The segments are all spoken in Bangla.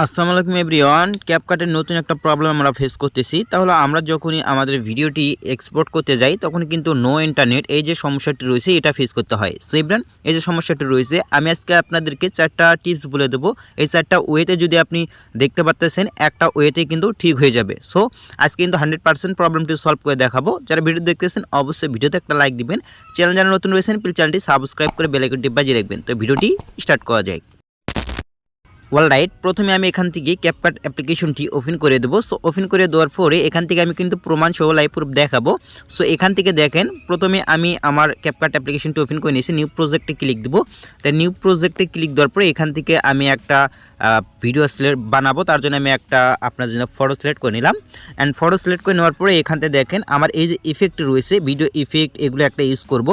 আসসালামু আলাইকুম এভরিওয়ান। ক্যাপকাটের নতুন একটা প্রবলেম আমরা ফেস করতেছি। তাহলে আমরা যখনই আমাদের ভিডিওটি এক্সপোর্ট করতে যাই, তখন কিন্তু নো ইন্টারনেট এই যে সমস্যাটি রয়েছে, এটা ফেস করতে হয়। সো ইব্রান এই যে সমস্যাটি রয়েছে, আমি আজকে আপনাদেরকে চারটা টিপস বলে দেবো। এই চারটা ওয়েতে যদি আপনি দেখতে পারতেছেন, একটা ওয়েতে কিন্তু ঠিক হয়ে যাবে। সো আজকে কিন্তু হান্ড্রেড পার্সেন্ট প্রবলেমটি সলভ করে দেখাবো। যারা ভিডিও দেখতেছেন, অবশ্যই ভিডিওতে একটা লাইক দিবেন। চ্যানেল যারা নতুন রয়েছেন প্লিজ চ্যানেলটি সাবস্ক্রাইব করে বেলাইকনটি বাজিয়ে রাখবেন। তো ভিডিওটি স্টার্ট করা যায় ওয়াল রাইট প্রথমে আমি এখান থেকে ক্যাপকাট অ্যাপ্লিকেশনটি ওপেন করে দেবো। সো ওপেন করে দেওয়ার পরে এখান থেকে আমি কিন্তু প্রমাণ সহ লাইভ প্রুফ দেখাবো। সো এখান থেকে দেখেন, প্রথমে আমি আমার ক্যাপকাট অ্যাপ্লিকেশনটি ওপেন করে নিয়েছি নিউ প্রজেক্টে ক্লিক দেবো। তাই নিউ প্রজেক্টে ক্লিক দেওয়ার পরে এখান থেকে আমি একটা ভিডিও সিলেক্ট বানাবো, তার জন্য আমি একটা আপনার জন্য ফটো সিলেক্ট করে নিলাম। অ্যান্ড ফটো সিলেক্ট করে নেওয়ার পরে এখান থেকে দেখেন, আমার এই যে ইফেক্ট রয়েছে ভিডিও ইফেক্ট এগুলো একটা ইউজ করব।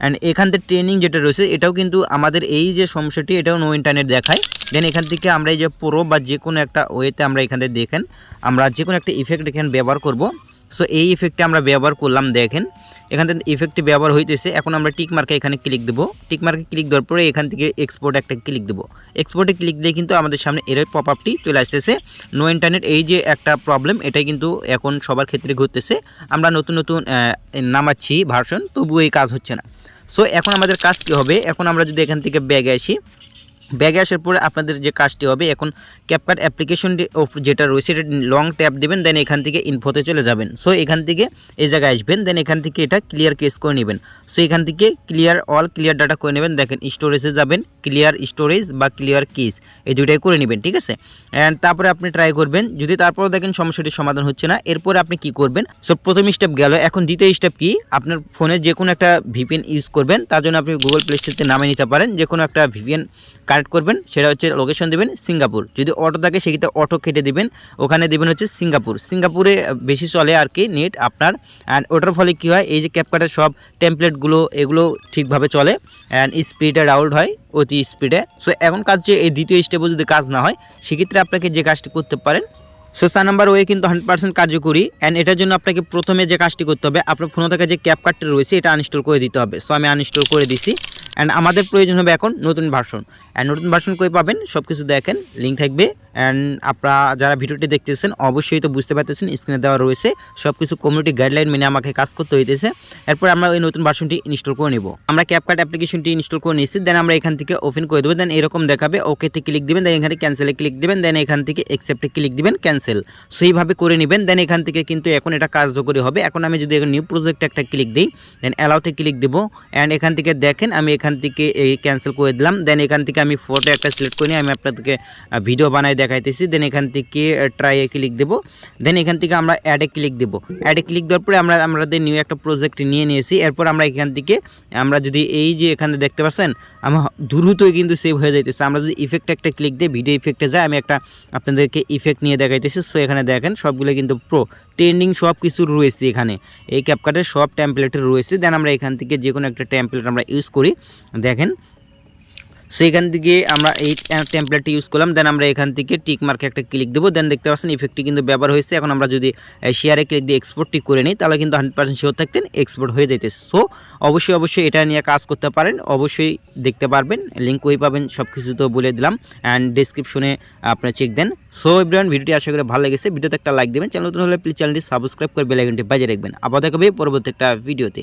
অ্যান্ড এখান থেকে ট্রেনিং যেটা রয়েছে, এটাও কিন্তু আমাদের এই যে সমস্যাটি, এটাও নো ইন্টারনেট দেখায়। দেন এখান থেকে আমরা এই যে পুরো বা যে কোনো একটা ওয়েতে আমরা এখান থেকে দেখেন, আমরা যে কোনো একটা ইফেক্ট এখানে ব্যবহার করব। সো এই ইফেক্টে আমরা ব্যবহার করলাম দেখেন, এখান থেকে ইফেক্টটি ব্যবহার হইতেছে, এখন আমরা টিক মার্কে এখানে ক্লিক দেবো। টিক মার্কে ক্লিক দেওয়ার পরে এখান থেকে এক্সপোর্ট একটা ক্লিক দেবো। এক্সপোর্টে ক্লিক দিয়ে কিন্তু আমাদের সামনে এর পপ আপটি চলে আসতেছে। নো ইন্টারনেট এই যে একটা প্রবলেম এটাই কিন্তু এখন সবার ক্ষেত্রে ঘটতেছে। আমরা নতুন নতুন নামাচ্ছি ভার্সন তবুও এই কাজ হচ্ছে না। সো এখন আমাদের কাজ কী হবে? এখন আমরা যদি এখান থেকে ব্যাগে আসি ব্যাগে আসার পরে আপনাদের যে কাজটি হবে, এখন ক্যাপকাট অ্যাপ্লিকেশনটি যেটা রয়েছে, এটা লং ট্যাপ দেবেন দেন এখান থেকে ইনফোতে চলে যাবেন। সো এখান থেকে এই জায়গায় আসবেন দেন এখান থেকে এটা ক্লিয়ার কেস করে নেবেন। সো এখান থেকে ক্লিয়ার অল ক্লিয়ার ডাটা করে নেবেন। দেখেন স্টোরেজে যাবেন ক্লিয়ার স্টোরেজ বা ক্লিয়ার কেস এই দুইটাই করে নেবেন, ঠিক আছে? অ্যান্ড তারপরে আপনি ট্রাই করবেন, যদি তারপর দেখেন সমস্যাটির সমাধান হচ্ছে না, এরপরে আপনি কি করবেন? সো প্রথম স্টেপ গেল, এখন দ্বিতীয় স্টেপ কি? আপনার ফোনে যে কোনো একটা ভিপিএন ইউজ করবেন, তার জন্য আপনি গুগল প্লে স্টোরতে নামে নিতে পারেন। যে কোনো একটা ভিপিএন কানেক্ট করবেন, সেটা হচ্ছে লোকেশন দেবেন সিঙ্গাপুর। যদি অটো থাকে, সেক্ষেত্রে অটো কেটে দেবেন। ওখানে দেবেন হচ্ছে সিঙ্গাপুর। সিঙ্গাপুরে বেশি চলে আর কি নেট আপনার। অ্যান্ড ওটার ফলে কী হয়, এই যে ক্যাপকাটের সব টেমপ্লেটগুলো এগুলো ঠিকভাবে চলে। অ্যান্ড স্পিডে রাউল্ড হয় অতি স্পিডে সো এখন কাজ যে এই দ্বিতীয় স্টেপও যদি কাজ না হয়, সেক্ষেত্রে আপনাকে যে কাজটি করতে পারেন সো চার নাম্বার ওয়ে কিন্তু হান্ড্রেড পার্সেন্ট কার্যকরী অ্যান্ড এটার জন্য আপনাকে প্রথমে যে কাজটি করতে হবে, আপনার ফোনে থাকা যে ক্যাপ কার্ডটি রয়েছে, এটা আনইনস্টল করে দিতে হবে। সো আমি আনইনস্টল করে দিছি। অ্যান্ড আমাদের প্রয়োজন হবে এখন নতুন ভার্সন অ্যান্ড নতুন ভার্সন করে পাবেন? সব কিছু দেখেন লিঙ্ক থাকবে। অ্যান্ড আপনারা যারা ভিডিওটি দেখতেছেন, অবশ্যই তো বুঝতে পারতেছেন স্ক্রিনে দেওয়া রয়েছে। সব কিছু কমিউনিটি গাইডলাইন মেনে আমাকে কাজ করতে হইতেছে। এরপর আমরা ওই নতুন ভার্সনটি ইনস্টল করে নেব। আমরা ক্যাপকার্ট অ্যাপ্লিকেশনটি ইনস্টল করে নিয়েছি দেন আমরা এখান থেকে ওপেন করে দেবো। দেন এরকম দেখাবে ওকেতে ক্লিক দিবেন দেন এখান ক্যান্সেলে ক্লিক দেবেন দেন এখান থেকে অ্যাকসেপ্টে ক্লিক দেবেন ক্যান্সেল সেইভাবে করে নেবেন দেন এখান থেকে কিন্তু এখন এটা কার্যকরী হবে। এখন আমি যদি নিউ প্রজেক্টে একটা ক্লিক দিই দেন অ্যালাউতে ক্লিক দেবো। অ্যান্ড এখান থেকে দেখেন, আমি এখান থেকে এই ক্যান্সেল করে দিলাম। দেন এখান থেকে আমি ফটো একটা সিলেক্ট করে নিয়ে আমি আপনাদেরকে ভিডিও বানাই দেখাইতেছি। দেন এখান থেকে ট্রাইয়ে ক্লিক দেবো। দেন এখান থেকে আমরা অ্যাডে ক্লিক দেবো। অ্যাডে ক্লিক দেওয়ার পরে আমরা, আমাদের নিউ একটা প্রজেক্ট নিয়ে নিয়েছি। এরপর আমরা এখান থেকে, আমরা যদি এই যে এখানে দেখতে পাচ্ছেন, আমার দ্রুতই কিন্তু সেভ হয়ে যাইতেছে। আমরা যদি ইফেক্ট একটা ক্লিক দিই ভিডিও ইফেক্টে যাই, আমি একটা আপনাদেরকে ইফেক্ট নিয়ে দেখাইতেছি। সো এখানে দেখেন সবগুলো কিন্তু প্রো ট্রেন্ডিং সব কিছু রয়েছে এখানে। এই ক্যাপকাটের সব ট্যাম্পলেটের রয়েছে। দেন আমরা এখান থেকে যে কোনো একটা ট্যাম্পলেট আমরা ইউজ করি। দেখেন সো এখান থেকে আমরা এই টেমপ্লেটটি ইউজ করলাম দেন আমরা এখান থেকে টিক মার্কে একটা ক্লিক দেবো দেন দেখতে পাচ্ছেন ইফেক্টটি কিন্তু ব্যবহার হয়েছে। এখন আমরা যদি শেয়ারে ক্লিক দিয়ে এক্সপোর্টটি করে নিই, তাহলে কিন্তু হান্ড্রেড পার্সেন্ট শিওর থাকতেন এক্সপোর্ট হয়ে যাইতেছে। সো অবশ্যই অবশ্যই এটা নিয়ে কাজ করতে পারেন, অবশ্যই দেখতে পারবেন লিঙ্ক ওই পাবেন সব কিছু তো বলে দিলাম অ্যান্ড ডিসক্রিপশনে আপনার চেক দেন। সো এভরিওয়ান ভিডিওটি আশা করি ভালো লেগেছে, ভিডিওতে একটা লাইক দেবেন চ্যানেল নতুন হলে প্লিজ চ্যানেলটি সাবস্ক্রাইব করে বেলাইকনটি বাজিয়ে রাখবেন। আবার দেখাবে পরবর্তী একটা ভিডিওতে